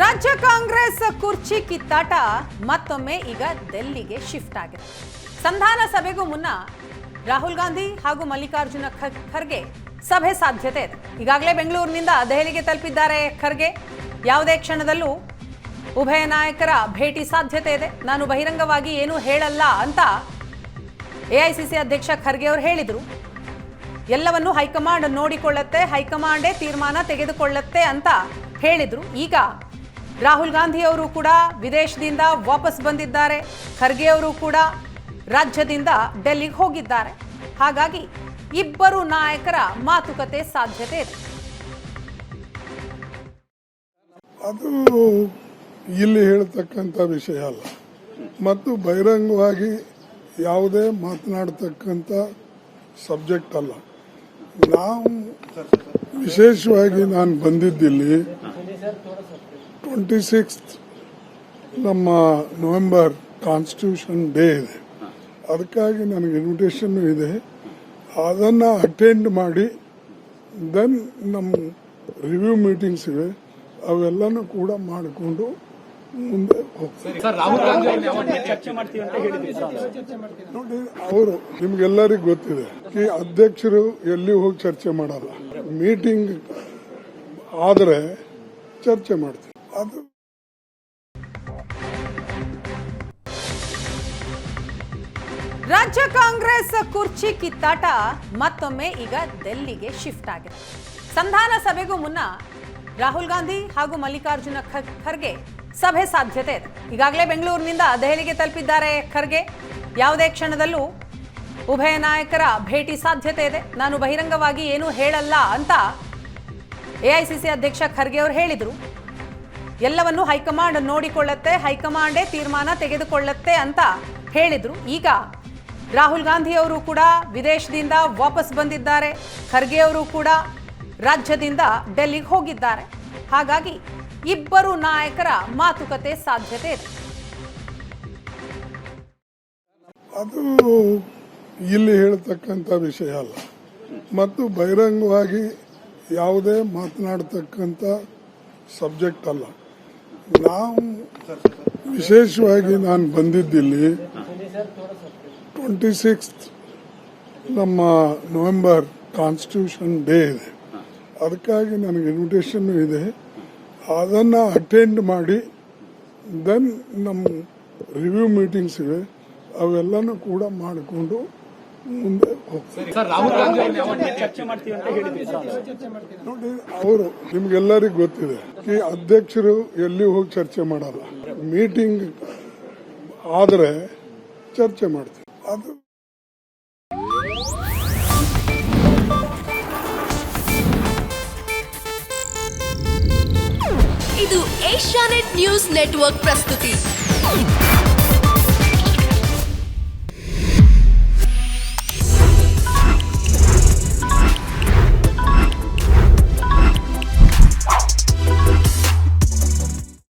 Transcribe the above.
ರಾಜ್ಯ ಕಾಂಗ್ರೆಸ್ ಕುರ್ಚಿ ಕಿತ್ತಾಟ ಮತ್ತೊಮ್ಮೆ ಈಗ ದೆಲ್ಲಿಗೆ ಶಿಫ್ಟ್ ಆಗಿದೆ. ಸಂಧಾನ ಸಭೆಗೂ ಮುನ್ನ ರಾಹುಲ್ ಗಾಂಧಿ ಹಾಗೂ ಮಲ್ಲಿಕಾರ್ಜುನ ಖರ್ಗೆ ಸಭೆ ಸಾಧ್ಯತೆ ಇದೆ. ಈಗಾಗಲೇ ಬೆಂಗಳೂರಿನಿಂದ ದೆಹಲಿಗೆ ತಲುಪಿದ್ದಾರೆ ಖರ್ಗೆ. ಯಾವುದೇ ಕ್ಷಣದಲ್ಲೂ ಉಭಯ ನಾಯಕರ ಭೇಟಿ ಸಾಧ್ಯತೆ ಇದೆ. ನಾನು ಬಹಿರಂಗವಾಗಿ ಏನೂ ಹೇಳಲ್ಲ ಅಂತ ಎಐಸಿಸಿ ಅಧ್ಯಕ್ಷ ಖರ್ಗೆ ಅವರು ಹೇಳಿದರು. ಎಲ್ಲವನ್ನು ಹೈಕಮಾಂಡ್ ನೋಡಿಕೊಳ್ಳುತ್ತೆ, ಹೈಕಮಾಂಡೇ ತೀರ್ಮಾನ ತೆಗೆದುಕೊಳ್ಳುತ್ತೆ ಅಂತ ಹೇಳಿದರು. ಈಗ ರಾಹುಲ್ ಗಾಂಧಿ ಅವರು ಕೂಡ ವಿದೇಶದಿಂದ ವಾಪಸ್ ಬಂದಿದ್ದಾರೆ. ಖರ್ಗೆ ಅವರು ಕೂಡ ರಾಜ್ಯದಿಂದ ಡೆಲ್ಲಿಗೆ ಹೋಗಿದ್ದಾರೆ. ಹಾಗಾಗಿ ಇಬ್ಬರು ನಾಯಕರ ಮಾತುಕತೆ ಸಾಧ್ಯತೆ ಇದೆ. ಅದು ಇಲ್ಲಿ ಹೇಳ್ತಕ್ಕಂಥ ವಿಷಯ ಅಲ್ಲ. ಮತ್ತು ಬಹಿರಂಗವಾಗಿ ಯಾವುದೇ ಮಾತನಾಡತಕ್ಕಂಥ ಸಬ್ಜೆಕ್ಟ್ ಅಲ್ಲ. ನಾವು ವಿಶೇಷವಾಗಿ ನಾನು ಬಂದಿದ್ದಿಲ್ಲಿ ಟ್ವೆಂಟಿ ಸಿಕ್ಸ್ತ್ ನಮ್ಮ ನವೆಂಬರ್ ಕಾನ್ಸ್ಟಿಟ್ಯೂಷನ್ ಡೇ ಇದೆ. ಅದಕ್ಕಾಗಿ ನನಗೆ ಇನ್ವಿಟೇಷನ್ ಇದೆ. ಅದನ್ನು ಅಟೆಂಡ್ ಮಾಡಿ ದೆನ್ ನಮ್ಮ ರಿವ್ಯೂ ಮೀಟಿಂಗ್ಸ್ ಇವೆ ಅವೆಲ್ಲನೂ ಕೂಡ ಮಾಡಿಕೊಂಡು ಮುಂದೆ ನೋಡಿ ಅವರು ನಿಮ್ಗೆಲ್ಲರಿಗೂ ಗೊತ್ತಿದೆ ಈ ಅಧ್ಯಕ್ಷರು ಎಲ್ಲಿ ಹೋಗಿ ಚರ್ಚೆ ಮಾಡಲ್ಲ. ಮೀಟಿಂಗ್ ಆದರೆ ಚರ್ಚೆ ಮಾಡ್ತೀವಿ. ರಾಜ್ಯ ಕಾಂಗ್ರೆಸ್ ಕುರ್ಚಿ ಕಿತ್ತಾಟ ಮತ್ತೊಮ್ಮೆ ಈಗ ದೆಲ್ಲಿಗೆ ಶಿಫ್ಟ್ ಆಗಿದೆ. ಸಂಧಾನ ಸಭೆಗೂ ಮುನ್ನ ರಾಹುಲ್ ಗಾಂಧಿ ಹಾಗೂ ಮಲ್ಲಿಕಾರ್ಜುನ ಖರ್ಗೆ ಸಭೆ ಸಾಧ್ಯತೆ ಇದೆ. ಈಗಾಗಲೇ ಬೆಂಗಳೂರಿನಿಂದ ದೆಹಲಿಗೆ ತಲುಪಿದ್ದಾರೆ ಖರ್ಗೆ. ಯಾವುದೇ ಕ್ಷಣದಲ್ಲೂ ಉಭಯ ನಾಯಕರ ಭೇಟಿ ಸಾಧ್ಯತೆ ಇದೆ. ನಾನು ಬಹಿರಂಗವಾಗಿ ಏನೂ ಹೇಳಲ್ಲ ಅಂತ ಎಐಸಿಸಿ ಅಧ್ಯಕ್ಷ ಖರ್ಗೆ ಅವರು ಹೇಳಿದರು. ಎಲ್ಲವನ್ನು ಹೈಕಮಾಂಡ್ ನೋಡಿಕೊಳ್ಳುತ್ತೆ, ಹೈಕಮಾಂಡೇ ತೀರ್ಮಾನ ತೆಗೆದುಕೊಳ್ಳುತ್ತೆ ಅಂತ ಹೇಳಿದರು. ಈಗ ರಾಹುಲ್ ಗಾಂಧಿ ಅವರು ಕೂಡ ವಿದೇಶದಿಂದ ವಾಪಸ್ ಬಂದಿದ್ದಾರೆ. ಖರ್ಗೆ ಅವರು ಕೂಡ ರಾಜ್ಯದಿಂದ ಡೆಲ್ಲಿಗೆ ಹೋಗಿದ್ದಾರೆ. ಹಾಗಾಗಿ ಇಬ್ಬರು ನಾಯಕರ ಮಾತುಕತೆ ಸಾಧ್ಯತೆ ಇದೆ. ಅದು ಇಲ್ಲಿ ಹೇಳ್ತಕ್ಕಂಥ ವಿಷಯ ಅಲ್ಲ. ಮತ್ತು ಬಹಿರಂಗವಾಗಿ ಯಾವುದೇ ಮಾತನಾಡತಕ್ಕಂಥ ಸಬ್ಜೆಕ್ಟ್ ಅಲ್ಲ. ನಾವು ವಿಶೇಷವಾಗಿ ನಾನು ಬಂದಿದ್ದಿಲ್ಲಿ ಟ್ವೆಂಟಿ ಸಿಕ್ಸ್ ನಮ್ಮ ನವೆಂಬರ್ ಕಾನ್ಸ್ಟಿಟ್ಯೂಷನ್ ಡೇ ಇದೆ. ಅದಕ್ಕಾಗಿ ನನಗೆ ಇನ್ವಿಟೇಷನ್ ಇದೆ. ಅದನ್ನು ಅಟೆಂಡ್ ಮಾಡಿ ದೆನ್ ನಮ್ಮ ರಿವ್ಯೂ ಮೀಟಿಂಗ್ಸ್ ಇವೆ. ಅವೆಲ್ಲನೂ ಕೂಡ ಮಾಡಿಕೊಂಡು ಮುಂದೆ ಹೋಗ್ತೀವಿ. ನೋಡಿ ಅವರು ನಿಮ್ಗೆಲ್ಲರಿಗೂ ಗೊತ್ತಿದೆ. ಈ ಅಧ್ಯಕ್ಷರು ಎಲ್ಲಿ ಹೋಗಿ ಚರ್ಚೆ ಮಾಡಲ್ಲ. ಮೀಟಿಂಗ್ ಆದರೆ ಚರ್ಚೆ ಮಾಡ್ತೀವಿ. ಅದು ಇದು ಏಷ್ಯಾನೆಟ್ ನ್ಯೂಸ್ ನೆಟ್ವರ್ಕ್ ಪ್ರಸ್ತುತಿ.